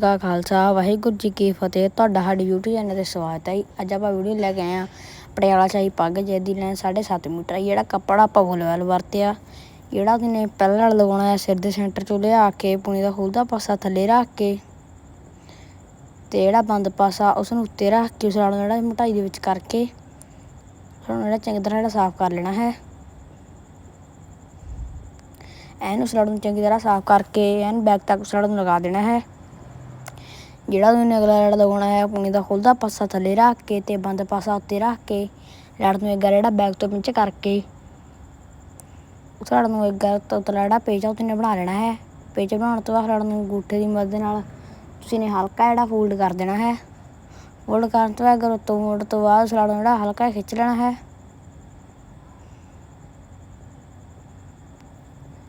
ਕਾ ਖਾਲਸਾ, ਵਾਹਿਗੁਰੂ ਜੀ ਕੀ ਫਤਿਹ। ਤੁਹਾਡਾ ਸਾਡੇ YouTube ਚੈਨਲ ਤੇ ਸਵਾਗਤ ਹੈ ਜੀ। ਅੱਜ ਆਪਾਂ ਵੀਡੀਓ ਲੈ ਕੇ ਆਏ ਆ ਪਟਿਆਲਾ ਸ਼ਾਹੀ ਪੱਗ ਜਿਹਦੀ ਲੈਣ 7.5 ਮੀਟਰ ਹੈ। ਜਿਹੜਾ ਕੱਪੜਾ ਆਪਾਂ ਫੁੱਲਵੈਲ ਵਰਤਿਆ, ਜਿਹੜਾ ਉਹਨੇ ਪਹਿਲਾਂ ਲਗਾਉਣਾ ਹੈ, ਸਿਰ ਦੇ ਸੈਂਟਰ ਚੋਂ ਲਿਆ ਕੇ, ਪੁਣੀ ਦਾ ਖੁੱਲਦਾ ਪਾਸਾ ਥੱਲੇ ਰੱਖ ਕੇ ਤੇ ਜਿਹੜਾ ਬੰਦ ਪਾਸਾ ਉਸ ਨੂੰ ਉੱਤੇ ਰੱਖ ਕੇ, ਉਸ ਨਾਲ ਜਿਹੜਾ ਮੋਟਾਈ ਦੇ ਵਿੱਚ ਕਰਕੇ ਹੁਣ ਜਿਹੜਾ ਚੰਗੀ ਤਰ੍ਹਾਂ ਜਿਹੜਾ ਸਾਫ਼ ਕਰ ਲੈਣਾ ਹੈ। ਐਨ ਉਸ ਲੜ ਨੂੰ ਚੰਗੀ ਤਰ੍ਹਾਂ ਸਾਫ਼ ਕਰਕੇ, ਐਨ ਬੈਕ ਤੱਕ ਉਸ ਲੜ ਨੂੰ ਲਗਾ ਦੇਣਾ ਹੈ। ਜਿਹੜਾ ਤੁਸੀਂ ਅਗਲਾ ਲੜ ਲਗਾਉਣਾ ਹੈ ਪੁਣੀ ਦਾ ਖੁੱਲਦਾ ਪਾਸਾ ਥੱਲੇ ਰੱਖ ਕੇ ਤੇ ਬੰਦ ਪਾਸਾ ਉੱਤੇ ਰੱਖ ਕੇ ਲੜ ਨੂੰ ਇੱਕ ਜਿਹੜਾ ਬੈਕ ਤੋਂ ਪਿੰਚ ਕਰਕੇ। ਉਸ ਲੜ ਨੂੰ ਇੱਕ ਉਤਲਾ ਜਿਹੜਾ ਪੇਚ ਆ ਉਹਨੇ ਬਣਾ ਲੈਣਾ ਹੈ। ਪੇਚ ਬਣਾਉਣ ਤੋਂ ਬਾਅਦ ਲੜ ਨੂੰ ਅੰਗੂਠੇ ਦੀ ਮਦਦ ਨਾਲ ਤੁਸੀਂ ਨੇ ਹਲਕਾ ਜਿਹੜਾ ਫੋਲਡ ਕਰ ਦੇਣਾ ਹੈ। ਫੋਲਡ ਕਰਨ ਤੋਂ ਬਾਅਦ ਅਗਰ ਉੱਤੋਂ ਮੋੜ ਤੋਂ ਬਾਅਦ ਉਸ ਲੜ ਨੂੰ ਜਿਹੜਾ ਹਲਕਾ ਖਿੱਚ ਲੈਣਾ ਹੈ।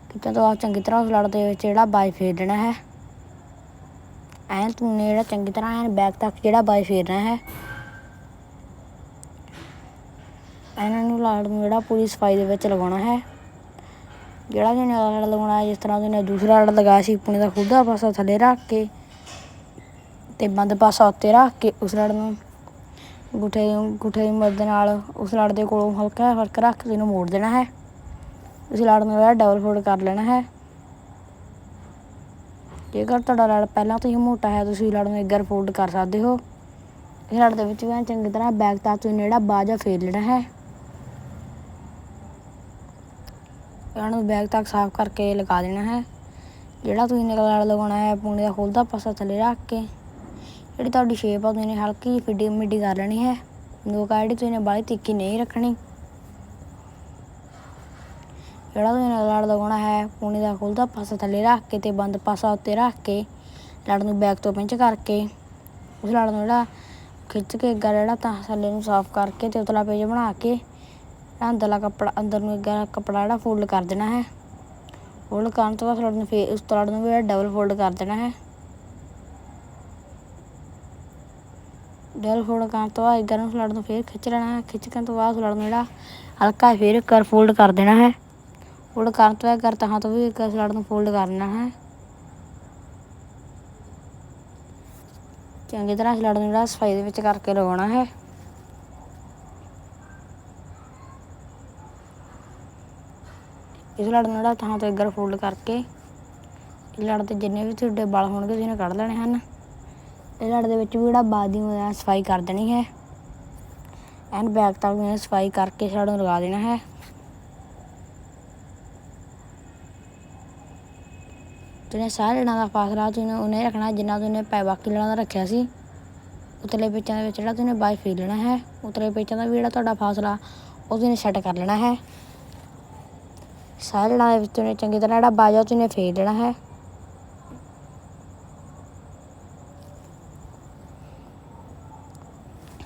ਖਿੱਚਣ ਤੋਂ ਬਾਅਦ ਚੰਗੀ ਤਰ੍ਹਾਂ ਉਸ ਲੜ ਦੇ ਵਿੱਚ ਜਿਹੜਾ ਬਾਈ ਫੇਰ ਦੇਣਾ ਹੈ। ਐਨ ਤੂੰ ਨੇ ਜਿਹੜਾ ਚੰਗੀ ਤਰ੍ਹਾਂ ਐਨ ਬੈਕ ਤੱਕ ਜਿਹੜਾ ਬਾਈ ਫੇਰਨਾ ਹੈ। ਇਹਨਾਂ ਨੂੰ ਲਾੜ ਨੂੰ ਜਿਹੜਾ ਪੂਰੀ ਸਫ਼ਾਈ ਦੇ ਵਿੱਚ ਲਗਾਉਣਾ ਹੈ। ਜਿਹੜਾ ਜਿਹਨੇ ਲੜ ਲਗਾਉਣਾ ਹੈ ਜਿਸ ਤਰ੍ਹਾਂ ਉਹਨੇ ਦੂਸਰਾ ਲੜ ਲਗਾਇਆ ਸੀ, ਪੁਣੇ ਦਾ ਖੁੱਦਾ ਪਾਸਾ ਥੱਲੇ ਰੱਖ ਕੇ ਤੇ ਬੰਦ ਪਾਸਾ ਉੱਤੇ ਰੱਖ ਕੇ ਉਸ ਲੜ ਨੂੰ ਗੁੱਠੇ ਗੁੱਠੇ ਦੀ ਮਦਦ ਨਾਲ ਉਸ ਲੜ ਦੇ ਕੋਲੋਂ ਹਲਕਾ ਫ਼ਰਕ ਰੱਖ ਕੇ ਇਹਨੂੰ ਮੋੜ ਦੇਣਾ ਹੈ। ਉਸ ਲੜ ਨੂੰ ਜਿਹੜਾ ਡਬਲ ਫੋਲਡ ਕਰ ਲੈਣਾ ਹੈ। ਜੇਕਰ ਤੁਹਾਡਾ ਲੜ ਪਹਿਲਾਂ ਤੋਂ ਹੀ ਮੋਟਾ ਹੈ, ਤੁਸੀਂ ਲੜ ਨੂੰ ਇੱਕ ਵਾਰ ਫੋਲਡ ਕਰ ਸਕਦੇ ਹੋ। ਇਸ ਲੜ ਦੇ ਵਿੱਚ ਵੀ ਚੰਗੀ ਤਰ੍ਹਾਂ ਬੈਕ ਤੱਕ ਤੁਸੀਂ ਨੇੜਾ ਬਾਜਾ ਫੇਰ ਲੈਣਾ ਹੈ। ਇਹਨਾਂ ਨੂੰ ਬੈਕ ਤੱਕ ਸਾਫ਼ ਕਰਕੇ ਲਗਾ ਦੇਣਾ ਹੈ। ਜਿਹੜਾ ਤੁਸੀਂ ਨਿਕਲ ਲੜ ਲਗਾਉਣਾ ਹੈ ਪੂਣੇ ਦਾ ਖੋਲਦਾ ਪਾਸਾ ਥੱਲੇ ਰੱਖ ਕੇ। ਜਿਹੜੀ ਤੁਹਾਡੀ ਸ਼ੇਪ ਆ, ਤੁਸੀਂ ਹਲਕੀ ਜਿਹੀ ਫਿੱਡੀ ਮਿੱਡੀ ਕਰ ਲੈਣੀ ਹੈ। ਨੋ ਕਾੜੀ ਤੁਸੀਂ ਬਾਹਲੀ ਤਿੱਖੀ ਨਹੀਂ ਰੱਖਣੀ। ਜਿਹੜਾ ਤੁਸੀਂ ਲੜ ਲਗਾਉਣਾ ਹੈ, ਪੂਣੀ ਦਾ ਖੁੱਲਦਾ ਪਾਸਾ ਥੱਲੇ ਰੱਖ ਕੇ ਤੇ ਬੰਦ ਪਾਸਾ ਉੱਤੇ ਰੱਖ ਕੇ ਲੜ ਨੂੰ ਬੈਕ ਤੋਂ ਪਿੰਚ ਕਰਕੇ, ਉਸ ਲੜ ਨੂੰ ਜਿਹੜਾ ਖਿੱਚ ਕੇ ਅੱਗਾ ਜਿਹੜਾ ਤਾਂ ਥੱਲੇ ਨੂੰ ਸਾਫ਼ ਕਰਕੇ ਤੇ ਉਤਲਾ ਪੇਜ ਬਣਾ ਕੇ ਅੰਦਰਲਾ ਕੱਪੜਾ, ਅੰਦਰ ਨੂੰ ਅੱਗਾ ਕੱਪੜਾ ਜਿਹੜਾ ਫੋਲਡ ਕਰ ਦੇਣਾ ਹੈ। ਫੋਲਡ ਕਰਨ ਤੋਂ ਬਾਅਦ ਲੜ ਨੂੰ ਫੇਰ, ਉਸ ਲੜ ਨੂੰ ਵੀ ਡਬਲ ਫੋਲਡ ਕਰ ਦੇਣਾ ਹੈ। ਡਬਲ ਫੋਲਡ ਕਰਨ ਤੋਂ ਬਾਅਦ ਅੱਗਾ ਨੂੰ ਲੜ ਨੂੰ ਫੇਰ ਖਿੱਚ ਲੈਣਾ ਹੈ। ਖਿੱਚਣ ਤੋਂ ਬਾਅਦ ਲੜ ਨੂੰ ਜਿਹੜਾ ਹਲਕਾ ਫੇਰ ਕਰ ਫੋਲਡ ਕਰ ਦੇਣਾ ਹੈ। ਫੋਲਡ ਕਰਨ ਤੋਂ ਬਾਅਦ ਕਰ ਤਾਂ ਤੋਂ ਵੀ ਇੱਕ ਸਲੜ ਨੂੰ ਫੋਲਡ ਕਰਨਾ ਹੈ। ਚੰਗੀ ਤਰ੍ਹਾਂ ਸਲੜ ਨੂੰ ਜਿਹੜਾ ਸਫ਼ਾਈ ਦੇ ਵਿੱਚ ਕਰਕੇ ਲਗਾਉਣਾ, ਹੈ। ਇਸ ਲੜ ਨੂੰ ਜਿਹੜਾ ਥਾਂ ਤੋਂ ਇੱਧਰ ਫੋਲਡ ਕਰਕੇ, ਇਹ ਲੜ ਤੇ ਜਿੰਨੇ ਵੀ ਤੁਹਾਡੇ ਵਾਲ ਹੋਣਗੇ, ਤੁਸੀਂ ਨੇ ਕੱਢ ਲੈਣੇ ਹਨ। ਇਹ ਲੜ ਦੇ ਵਿੱਚ ਵੀ ਜਿਹੜਾ ਬਾਦੀ ਹੋਇਆ ਸਫ਼ਾਈ ਕਰ ਦੇਣੀ ਹੈ। ਐਂਡ ਬੈਕ ਤੱਕ ਸਫ਼ਾਈ ਕਰਕੇ ਸਲੜ ਨੂੰ ਲਗਾ ਦੇਣਾ, ਹੈ। ਜਿਹਨੇ ਸਾਰੇ ਲੜਾਂ ਦਾ ਫਾਸਲਾ ਤੁਸੀਂ ਉਹਨੇ ਰੱਖਣਾ ਜਿੰਨਾ ਤੁਸੀਂ ਪੈ ਬਾਕੀ ਲੜਾਂ ਦਾ ਰੱਖਿਆ ਸੀ। ਉਤਲੇ ਪੇਚਾਂ ਦੇ ਵਿੱਚ ਜਿਹੜਾ ਤੁਸੀਂ ਬਾਈ ਫੇਰ ਲੈਣਾ ਹੈ, ਉਤਲੇ ਪੇਚਾਂ ਦਾ ਵੀ ਜਿਹੜਾ ਤੁਹਾਡਾ ਫਾਸਲਾ, ਉਹ ਤੁਸੀਂ ਸੈੱਟ ਕਰ ਲੈਣਾ ਹੈ। ਸਾਰੇ ਲੜਾਂ ਦੇ ਵਿੱਚ ਤੁਸੀਂ ਚੰਗੀ ਤਰ੍ਹਾਂ ਜਿਹੜਾ ਬਾਜਾ ਤੁਸੀਂ ਫੇਰ ਲੈਣਾ ਹੈ।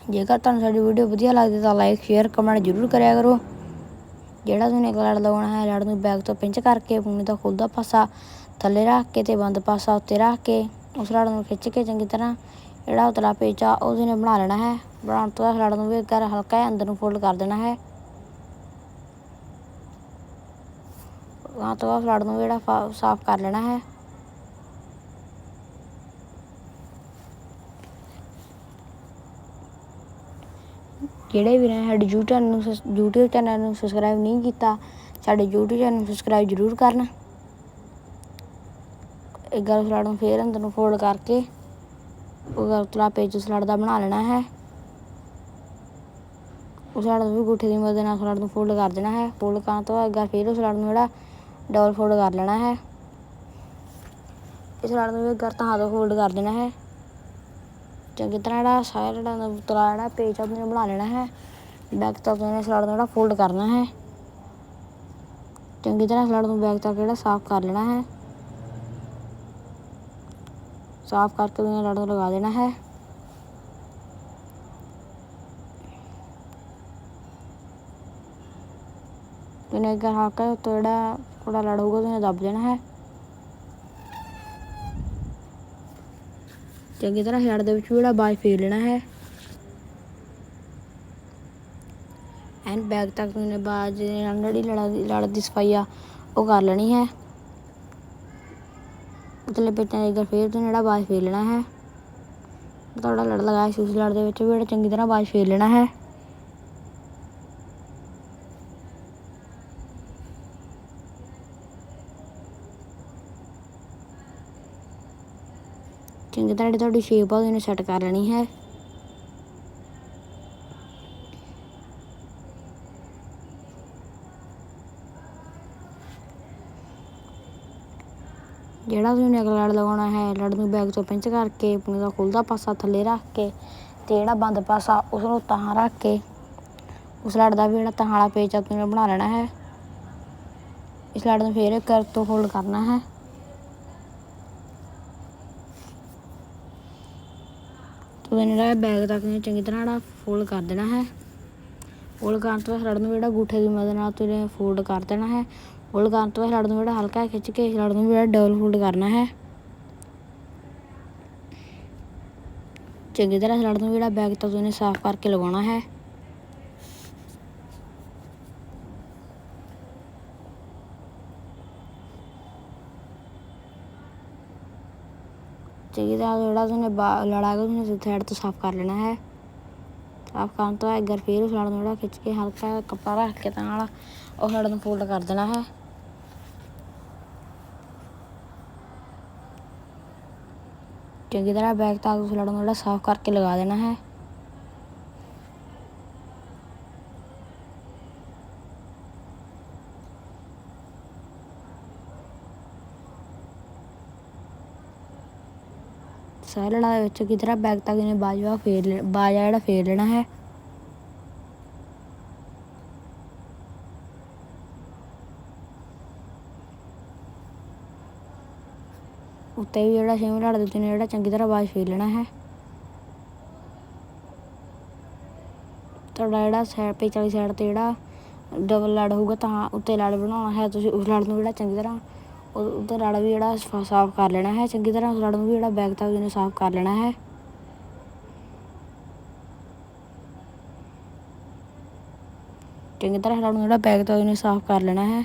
ਜੇਕਰ ਤੁਹਾਨੂੰ ਸਾਡੀ ਵੀਡੀਓ ਵਧੀਆ ਲੱਗਦੀ ਤਾਂ ਲਾਈਕ ਸ਼ੇਅਰ ਕਮੈਂਟ ਜ਼ਰੂਰ ਕਰਿਆ ਕਰੋ। ਜਿਹੜਾ ਤੁਸੀਂ ਇੱਕ ਲੜ ਲਗਾਉਣਾ ਹੈ, ਲੜ ਨੂੰ ਬੈਕ ਤੋਂ ਪਿੰਚ ਕਰਕੇ ਪੂਣੀ ਦਾ ਖੁੱਲਦਾ ਪਾਸਾ। ਥੱਲੇ ਰੱਖ ਕੇ ਤੇ ਬੰਦ ਪਾਸਾ ਉੱਤੇ ਰੱਖ ਕੇ ਉਸ ਲੜ ਨੂੰ ਖਿੱਚ ਕੇ ਚੰਗੀ ਤਰ੍ਹਾਂ ਜਿਹੜਾ ਉਤਲਾ ਪੇਚਾ ਉਹਦੇ ਨੇ ਬਣਾ ਲੈਣਾ ਹੈ। ਬਣਾਉਣ ਤੋਂ ਬਾਅਦ ਲੜ ਨੂੰ ਵੀ ਕਰ ਹਲਕਾ ਜਿਹਾ ਅੰਦਰ ਨੂੰ ਫੋਲਡ ਕਰ ਦੇਣਾ ਹੈ। ਵਹਾਂ ਤੋਂ ਬਾਅਦ ਲੜ ਨੂੰ ਜਿਹੜਾ ਸਾਫ਼ ਕਰ ਲੈਣਾ ਹੈ। ਜਿਹੜੇ ਵੀ ਨੇ ਸਾਡੇ YouTube ਚੈਨਲ ਨੂੰ YouTube ਚੈਨਲ ਨੂੰ ਸਬਸਕ੍ਰਾਈਬ ਨਹੀਂ ਕੀਤਾ, ਸਾਡੇ YouTube ਚੈਨਲ ਨੂੰ ਸਬਸਕ੍ਰਾਈਬ ਜ਼ਰੂਰ ਕਰਨ। ਇੱਕ ਗੱਲ ਸਲਾਡ ਨੂੰ ਫੇਰ ਅੰਦਰ ਨੂੰ ਫੋਲਡ ਕਰਕੇ ਉਹ ਗਲਤਲਾ ਪੇਜ ਸਲਾਡ ਦਾ ਬਣਾ ਲੈਣਾ ਹੈ। ਉਸ ਸਲਾਡ ਨੂੰ ਵੀ ਗੁੱਠੇ ਦੀ ਮਦਦ ਨਾਲ ਸਲਾਡ ਨੂੰ ਫੋਲਡ ਕਰ ਦੇਣਾ ਹੈ। ਫੋਲਡ ਕਰਨ ਤੋਂ ਬਾਅਦ ਇੱਕ ਵਾਰ ਫੇਰ ਉਸ ਸਲਾਡ ਨੂੰ ਜਿਹੜਾ ਡਬਲ ਫੋਲਡ ਕਰ ਲੈਣਾ ਹੈ। ਇਸ ਸਲਾਡ ਨੂੰ ਵੀ ਇੱਕ ਵਾਰ ਤਾਂ ਹੱਥ ਫੋਲਡ ਕਰ ਦੇਣਾ ਹੈ। ਚੰਗੀ ਤਰ੍ਹਾਂ ਜਿਹੜਾ ਸਾਰਾ ਜਿਹੜਾ ਉਤਲਾ ਜਿਹੜਾ ਪੇਜ ਆ, ਉਹਨੇ ਬਣਾ ਲੈਣਾ ਹੈ। ਬੈਕ ਤੱਕ ਉਹਨੇ ਸਲਾਡ ਨੂੰ ਜਿਹੜਾ ਫੋਲਡ ਕਰਨਾ ਹੈ। ਚੰਗੀ ਤਰ੍ਹਾਂ ਸਲਾਡ ਨੂੰ ਬੈਕ ਤੱਕ ਜਿਹੜਾ ਸਾਫ਼ ਕਰ ਲੈਣਾ ਹੈ। ਸਾਫ਼ ਕਰਕੇ ਉਹਨੇ ਲੜ ਨੂੰ ਲਗਾ ਦੇਣਾ ਹੈ। ਉਹਨੇ ਅਗਰ ਹਲਕਾ ਉੱਤੋਂ ਜਿਹੜਾ ਥੋੜਾ ਲੜ ਹੋਊਗਾ ਉਹਨੇ ਦੱਬ ਦੇਣਾ ਹੈ। ਚੰਗੀ ਤਰ੍ਹਾਂ ਲੜ ਦੇ ਵਿੱਚ ਜਿਹੜਾ ਬਾਜ ਫੇਰ ਲੈਣਾ ਹੈ। ਐਂਡ ਬੈਗ ਤੱਕ ਉਹਨੇ ਬਾਜ, ਜਿਹੜੀ ਲੜ ਲੜ ਦੀ ਸਫ਼ਾਈ ਆ, ਉਹ ਕਰ ਲੈਣੀ ਹੈ। ਉਤਲੇ ਪੇਚਾਂ ਦੇ ਅੱਗੇ ਫੇਰ ਤੁਸੀਂ ਜਿਹੜਾ ਬਾਜ ਫੇਰ ਲੈਣਾ ਹੈ। ਤੁਹਾਡਾ ਲੜ ਲਗਾਇਆ ਸੀ ਉਸ ਲੜ ਦੇ ਵਿੱਚ ਵੀ ਜਿਹੜਾ ਚੰਗੀ ਤਰ੍ਹਾਂ ਬਾਜ ਫੇਰ ਲੈਣਾ ਹੈ। ਚੰਗੀ ਤਰ੍ਹਾਂ ਜਿਹੜੀ ਤੁਹਾਡੀ ਸ਼ੇਪ ਆ ਉਹਨੂੰ ਸੈੱਟ ਕਰ ਲੈਣੀ ਹੈ। ਜਿਹੜਾ ਤੁਸੀਂ ਅਗਲਾ ਲੜ ਲਗਾਉਣਾ ਹੈ, ਲੜ ਨੂੰ ਬੈਗ ਤੋਂ ਪਿੰਚ ਕਰਕੇ ਪੂਣੀ ਦਾ ਖੁੱਲਦਾ ਪਾਸਾ ਥੱਲੇ ਰੱਖ ਕੇ ਤੇ ਜਿਹੜਾ ਬੰਦ ਪਾਸਾ ਉਸ ਨੂੰ ਤਾਂ ਰੱਖ ਕੇ ਉਸ ਲੜ ਦਾ ਵੀ ਜਿਹੜਾ ਤਾਂ ਵਾਲਾ ਪੇਚ ਆ, ਤੁਸੀਂ ਬਣਾ ਲੈਣਾ ਹੈ। ਇਸ ਲੜ ਨੂੰ ਫੇਰ ਕਰ ਤੋਂ ਫੋਲਡ ਕਰਨਾ ਹੈ। ਤੁਸੀਂ ਜਿਹੜਾ ਬੈਗ ਤੱਕ ਨੂੰ ਚੰਗੀ ਤਰ੍ਹਾਂ ਜਿਹੜਾ ਫੋਲਡ ਕਰ ਦੇਣਾ ਹੈ। ਫੋਲਡ ਕਰਨ ਤੋਂ ਲੜ ਨੂੰ ਜਿਹੜਾ ਗੂਠੇ ਦੀ ਮਦਦ ਨਾਲ ਤੁਸੀਂ ਫੋਲਡ ਕਰ ਦੇਣਾ ਹੈ। ਫੋਲਡ ਕਰਨ ਤੋਂ ਬਾਅਦ ਨੂੰ ਜਿਹੜਾ ਹਲਕਾ ਖਿੱਚ ਕੇ ਲੜ ਨੂੰ ਜਿਹੜਾ ਡਬਲ ਫੋਲਡ ਕਰਨਾ ਹੈ। ਚੰਗੀ ਤਰ੍ਹਾਂ ਲੜ ਨੂੰ ਜਿਹੜਾ ਬੈਗ ਤੋਂ ਤੁਸੀਂ ਸਾਫ਼ ਕਰਕੇ ਲਗਾਉਣਾ ਹੈ। ਚੰਗੀ ਤਰ੍ਹਾਂ ਜਿਹੜਾ ਤੁਸੀਂ ਲੜਾ ਕੇ ਤੁਸੀਂ ਸਾਈਡ ਤੋਂ ਸਾਫ਼ ਕਰ ਲੈਣਾ ਹੈ। ਸਾਫ਼ ਕਰਨ ਤੋਂ ਬਾਅਦ ਇੱਕ ਵਾਰ ਫੇਰ ਉਸ ਨੂੰ ਜਿਹੜਾ ਖਿੱਚ ਕੇ ਹਲਕਾ, ਕੱਪੜਾ ਰੱਖ ਕੇ ਤਾਂ ਵਾਲਾ ਉਹ ਲੜ ਨੂੰ ਫੋਲਡ ਕਰ ਦੇਣਾ ਹੈ। ਚੰਗੀ ਤਰ੍ਹਾਂ ਬੈਗ ਤੱਕ ਉਸ ਲੜ ਨੂੰ ਜਿਹੜਾ ਸਾਫ਼ ਕਰਕੇ ਲਗਾ ਦੇਣਾ ਹੈ। ਸਾਰੇ ਲੜਾ ਵਿੱਚ ਕਿਸ ਤਰ੍ਹਾਂ ਬੈਗ ਤੱਕ ਇਹਨੇ ਬਾਜਵਾ ਫੇਰ ਲੈ- ਬਾਜਾ ਜਿਹੜਾ ਫੇਰ ਲੈਣਾ ਹੈ। ਉੱਤੇ ਵੀ ਜਿਹੜਾ ਛੇਵੇਂ ਲੜ ਦੇ ਨੇ ਜਿਹੜਾ ਚੰਗੀ ਤਰ੍ਹਾਂ ਬਾਜ ਫੇਰ ਲੈਣਾ ਹੈ। ਤੁਹਾਡਾ ਜਿਹੜਾ ਸਾਈਡ ਪੇਚ ਵਾਲੀ ਸਾਈਡ ਤੇ ਜਿਹੜਾ ਡਬਲ ਲੜ ਹੋਊਗਾ ਤਾਂ ਉੱਤੇ ਲੜ ਬਣਾਉਣਾ ਹੈ। ਤੁਸੀਂ ਉਸ ਲੜ ਨੂੰ ਜਿਹੜਾ ਚੰਗੀ ਤਰ੍ਹਾਂ ਉਹਦਾ ਲੜ ਵੀ ਜਿਹੜਾ ਸਾਫ਼ ਕਰ ਲੈਣਾ ਹੈ। ਚੰਗੀ ਤਰ੍ਹਾਂ ਉਸ ਲੜ ਨੂੰ ਵੀ ਜਿਹੜਾ ਬੈਗ ਤੱਕ ਜਿਹਨੇ ਸਾਫ਼ ਕਰ ਲੈਣਾ ਹੈ। ਚੰਗੀ ਤਰ੍ਹਾਂ ਲੜ ਨੂੰ ਜਿਹੜਾ ਬੈਗ ਤੱਕ ਜਿਹਨੇ ਸਾਫ਼ ਕਰ ਲੈਣਾ ਹੈ।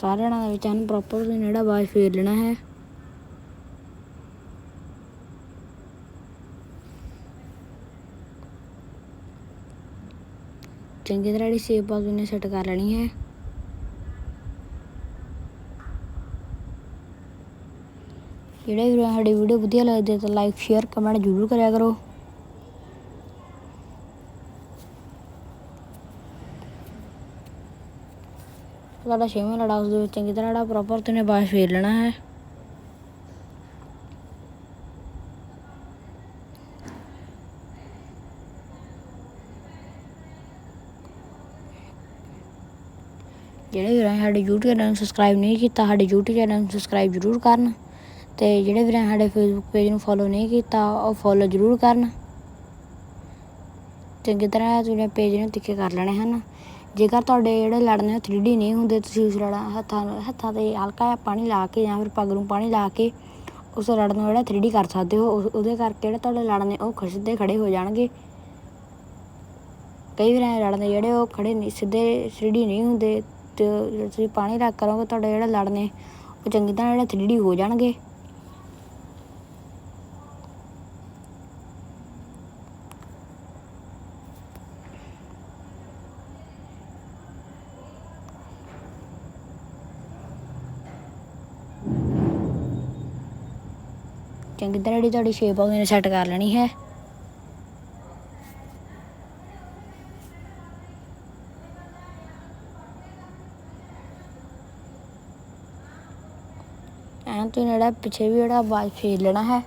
ਸਾਰੇ ਲੜਾਂ ਦੇ ਵਿੱਚ ਹਨ ਪ੍ਰੋਪਰ ਤੁਸੀਂ ਜਿਹੜਾ ਬਾਜ ਫੇਰ ਲੈਣਾ ਹੈ। ਚੰਗੀ ਤਰ੍ਹਾਂ ਜਿਹੜੀ ਸ਼ੇਪ ਆ ਉਹਨੇ ਸੈੱਟ ਕਰ ਲੈਣੀ ਹੈ। ਜਿਹੜੇ ਵੀਰ, ਸਾਡੀ ਵੀਡੀਓ ਵਧੀਆ ਲੱਗਦੀ ਹੈ ਤਾਂ ਲਾਈਕ ਸ਼ੇਅਰ ਕਮੈਂਟ ਜ਼ਰੂਰ ਕਰਿਆ ਕਰੋ। ਤੁਹਾਡਾ ਛੇਵਾਂ ਲੜਾ, ਉਸ ਦੇ ਵਿੱਚ ਚੰਗੀ ਤਰ੍ਹਾਂ ਜਿਹੜਾ ਪ੍ਰੋਪਰ ਤੁਸੀਂ ਬਾਜ ਫੇਰ ਲੈਣਾ ਹੈ। ਜਿਹੜੇ ਵੀਰਾਂ ਸਾਡੇ YouTube ਚੈਨਲ ਨੂੰ ਸਬਸਕ੍ਰਾਈਬ ਨਹੀਂ ਕੀਤਾ, ਸਾਡੇ YouTube ਚੈਨਲ ਨੂੰ ਸਬਸਕ੍ਰਾਈਬ ਜ਼ਰੂਰ ਕਰਨ ਤੇ ਜਿਹੜੇ ਵੀਰਾਂ ਸਾਡੇ Facebook ਪੇਜ ਨੂੰ ਫੋਲੋ ਨਹੀਂ ਕੀਤਾ, ਉਹ ਫੋਲੋ ਜ਼ਰੂਰ ਕਰਨ। ਚੰਗੀ ਤਰ੍ਹਾਂ ਤੁਸੀਂ ਪੇਜ ਨੂੰ ਤਿੱਖੇ ਕਰ ਲੈਣੇ ਹਨ ਜੇਕਰ ਤੁਹਾਡੇ ਜਿਹੜੇ ਲੜਨੇ 3D ਨਹੀਂ ਹੁੰਦੇ, ਤੁਸੀਂ ਉਸ ਲੜਾ ਹੱਥਾਂ ਹੱਥਾਂ ਤੇ ਹਲਕਾ ਜਿਹਾ ਪਾਣੀ ਲਾ ਕੇ ਜਾਂ ਫਿਰ ਪੱਗ ਨੂੰ ਪਾਣੀ ਲਾ ਕੇ ਉਸ ਲੜ ਨੂੰ ਜਿਹੜਾ 3D ਕਰ ਸਕਦੇ ਹੋ ਉਸ- ਉਹਦੇ ਕਰਕੇ ਜਿਹੜੇ ਤੁਹਾਡੇ ਲੜ ਨੇ ਉਹ ਖ- ਸਿੱਧੇ ਖੜੇ ਹੋ ਜਾਣਗੇ। ਕਈ ਵਾਰ ਐਂ ਲੜਦੇ ਜਿਹੜੇ ਉਹ ਖੜੇ ਨਹੀਂ, ਸਿੱਧੇ 3D ਨਹੀਂ ਹੁੰਦੇ, ਤੇ ਤੁਸੀਂ ਪਾਣੀ ਰੱਖ ਕਰੋਗੇ, ਤੁਹਾਡੇ ਜਿਹੜੇ ਲੜ ਨੇ ਉਹ ਚੰਗੀ ਤਰ੍ਹਾਂ ਜਿਹੜੇ 3D ਹੋ ਜਾਣਗੇ। ਚੰਗੀ ਤਰ੍ਹਾਂ ਜਿਹੜੀ ਤੁਹਾਡੀ ਸ਼ੇਪ ਆ, ਉਹਨੇ ਸੈੱਟ ਕਰ ਲੈਣੀ ਹੈ। ਐਂ ਤੁਸੀਂ ਜਿਹੜਾ ਪਿੱਛੇ ਵੀ ਜਿਹੜਾ ਬਾਜ ਫੇਰ ਲੈਣਾ ਹੈ।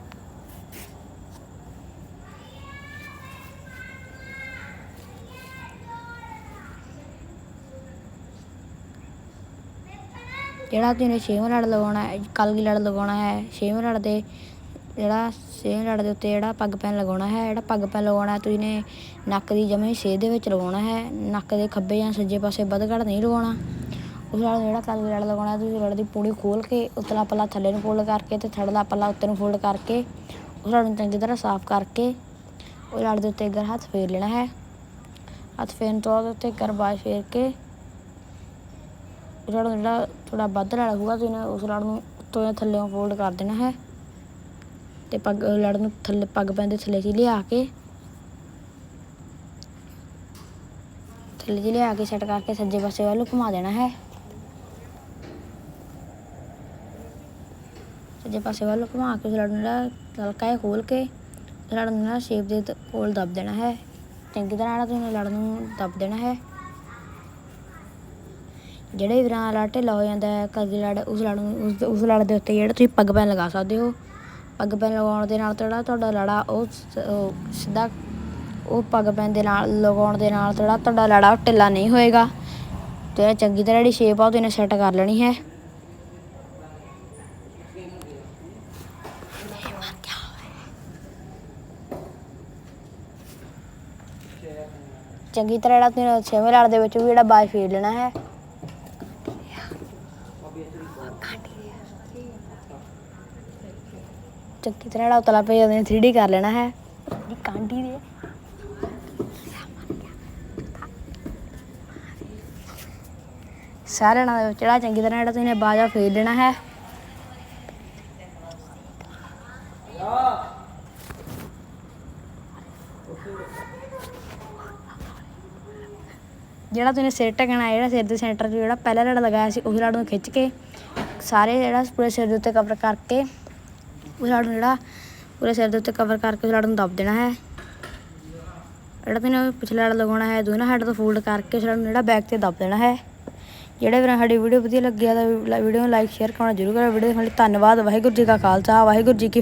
ਜਿਹੜਾ ਤੁਸੀਂ ਛੇਵਾਂ ਲੜ ਲਗਾਉਣਾ ਹੈ ਕਲਗੀ ਲੜ ਲਗਾਉਣਾ ਹੈ, ਛੇਵਾਂ ਲੜ ਦੇ ਜਿਹੜਾ ਛੇਵਾਂ ਲੜ ਦੇ ਉੱਤੇ ਜਿਹੜਾ ਪੱਗ ਪੈਨ ਲਗਾਉਣਾ ਹੈ, ਜਿਹੜਾ ਪੱਗ ਪੈਨ ਲਗਾਉਣਾ ਤੁਸੀਂ ਨੇ ਨੱਕ ਦੀ ਜਮੇ ਛੇ ਦੇ ਵਿੱਚ ਲਗਾਉਣਾ ਹੈ, ਨੱਕ ਦੇ ਖੱਬੇ ਜਾਂ ਸੱਜੇ ਪਾਸੇ ਵੱਧ ਘੱਟ ਨਹੀਂ ਲਗਾਉਣਾ। ਉਸ ਨਾਲ ਜਿਹੜਾ ਕਲਗੀ ਲੜ ਲਗਾਉਣਾ ਤੁਸੀਂ ਲੜ ਦੀ ਪੂੜੀ ਖੋਲ ਕੇ ਉਤਲਾ ਪੱਲਾ ਥੱਲੇ ਨੂੰ ਫੋਲਡ ਕਰਕੇ ਤੇ ਥੜਲਾ ਪੱਲਾ ਉੱਤੇ ਨੂੰ ਫੋਲਡ ਕਰਕੇ ਉਸ ਲੜ ਨੂੰ ਚੰਗੀ ਤਰ੍ਹਾਂ ਸਾਫ਼ ਕਰਕੇ ਉਹ ਲੜ ਦੇ ਉੱਤੇ ਇੱਕ ਹੱਥ ਫੇਰ ਲੈਣਾ ਹੈ। ਹੱਥ ਫੇਰਨ ਤੋਂ ਬਾਅਦ ਉੱਤੇ ਗਰ ਬਾਅਦ ਫੇਰ ਕੇ ਉਸ ਜਿਹੜਾ ਥੋੜਾ ਵੱਧ ਲੜ ਹੋਊਗਾ, ਤੁਸੀਂ ਉਸ ਲੜ ਨੂੰ ਉੱਤੋਂ ਜਾਂ ਥੱਲੇੋਂ ਫੋਲਡ ਕਰ ਦੇਣਾ ਹੈ। ਤੇ ਪੱਗ ਲੜ ਨੂੰ ਥੱਲੇ ਪੱਗ ਪੈਂਦੇ, ਥੱਲੇ ਜੀ ਲਿਆ ਕੇ। ਥੱਲੇ ਜੀ ਲਿਆ ਕੇ ਸੈੱਟ ਕਰਕੇ ਸੱਜੇ ਪਾਸੇ ਵੱਲ ਨੂੰ ਘੁਮਾ ਦੇਣਾ ਹੈ। ਸੱਜੇ ਪਾਸੇ ਵੱਲ ਘੁਮਾ ਕੇ ਲੜ ਨੂੰ ਜਿਹੜਾ ਹਲਕਾ ਖੋਲ ਕੇ ਲੜ ਨੂੰ ਸ਼ੇਪ ਦੇ ਕੋਲ ਦੱਬ ਦੇਣਾ ਹੈ। ਚੰਗੀ ਤਰ੍ਹਾਂ ਜਿਹੜਾ ਤੁਸੀਂ ਲੜ ਨੂੰ ਦੱਬ ਦੇਣਾ ਹੈ। ਜਿਹੜੇ ਵੀਰਾਂ ਲੜ ਢਿੱਲਾ ਹੋ ਜਾਂਦਾ ਹੈ ਕਦੀ ਲੜ, ਉਸ ਲੜ ਨੂੰ ਉਸ- ਲੜ ਦੇ ਉੱਤੇ ਜਿਹੜਾ ਤੁਸੀਂ ਪੱਗ ਪੈਣ ਲਗਾ ਸਕਦੇ ਹੋ। ਪੱਗ ਪੈਨ ਲਗਾਉਣ ਦੇ ਨਾਲ ਜਿਹੜਾ ਤੁਹਾਡਾ ਲੜਾ, ਉਹ ਸਿੱਧਾ ਉਹ ਪੱਗ ਪੈਨ ਦੇ ਨਾਲ, ਲਗਾਉਣ ਦੇ ਨਾਲ ਜਿਹੜਾ ਤੁਹਾਡਾ ਲੜਾ, ਉਹ ਢਿੱਲਾ ਨਹੀਂ ਹੋਏਗਾ। ਤੇ ਚੰਗੀ ਤਰ੍ਹਾਂ ਜਿਹੜੀ ਸ਼ੇਪ ਆ, ਉਹ ਤੁਸੀਂ ਸੈੱਟ ਕਰ ਲੈਣੀ ਹੈ। ਚੰਗੀ ਤਰ੍ਹਾਂ ਜਿਹੜਾ ਤੁਸੀਂ ਛੇਵੇਂ ਲੜ ਦੇ ਵਿੱਚ ਵੀ ਜਿਹੜਾ ਬਾਜ ਫੇਰ ਲੈਣਾ ਹੈ। ਚੰਗੀ ਤਰ੍ਹਾਂ ਜਿਹੜਾ ਉਤਲਾ ਪੇਜ ਉਹਨੇ 3D ਕਰ ਲੈਣਾ ਹੈ। ਦੀ ਕਾਂਡੀ ਦੇ। ਸਾਰਿਆਂ ਨਾਲ ਜਿਹੜਾ ਚੰਗੀ ਤਰ੍ਹਾਂ ਜਿਹੜਾ ਤੁਸੀਂ ਨੇ ਬਾਜਾ ਫੇਰ ਲੈਣਾ ਹੈ। ਜਿਹੜਾ ਤੁਸੀਂ ਸਿਰ ਢਕਣਾ ਹੈ ਜਿਹੜਾ ਸਿਰ ਦੇ ਸੈਂਟਰ 'ਚ ਜਿਹੜਾ ਪਹਿਲਾ ਲੜ ਲਗਾਇਆ ਸੀ ਉਸ ਲੜ ਨੂੰ ਖਿੱਚ ਕੇ ਸਾਰੇ ਜਿਹੜਾ ਪੂਰੇ ਸਿਰ ਦੇ ਉੱਤੇ ਕਵਰ ਕਰਕੇ ਉਸ ਲੜ ਨੂੰ ਜਿਹੜਾ ਪੂਰੇ ਸਿਰ ਦੇ ਉੱਤੇ ਕਵਰ ਕਰਕੇ ਉਸ ਨੂੰ ਦੱਬ ਦੇਣਾ ਹੈ। ਜਿਹੜਾ ਤੈਨੂੰ ਪਿਛਲਾ ਲੜ ਲਗਾਉਣਾ ਹੈ ਦੋਨਾਂ ਹੈਡ ਤੋਂ ਫੋਲਡ ਕਰਕੇ ਉਸ ਨੂੰ ਜਿਹੜਾ ਬੈਕ ਤੇ ਦੱਬ ਦੇਣਾ ਹੈ। ਜਿਹੜੇ ਵੀਰਾਂ ਸਾਡੀ ਵੀਡੀਓ ਵਧੀਆ ਲੱਗੀ ਆ ਤਾਂ ਵੀਡੀਓ ਨੂੰ ਲਾਈਕ ਸ਼ੇਅਰ ਕਰਨਾ ਜ਼ਰੂਰ ਕਰੋ ਵੀਡੀਓ ਦੇਖਣ ਲਈ ਧੰਨਵਾਦ, ਵਾਹਿਗੁਰੂ ਜੀ ਕਾ ਖਾਲਸਾ, ਵਾਹਿਗੁਰੂ ਜੀ ਕੀ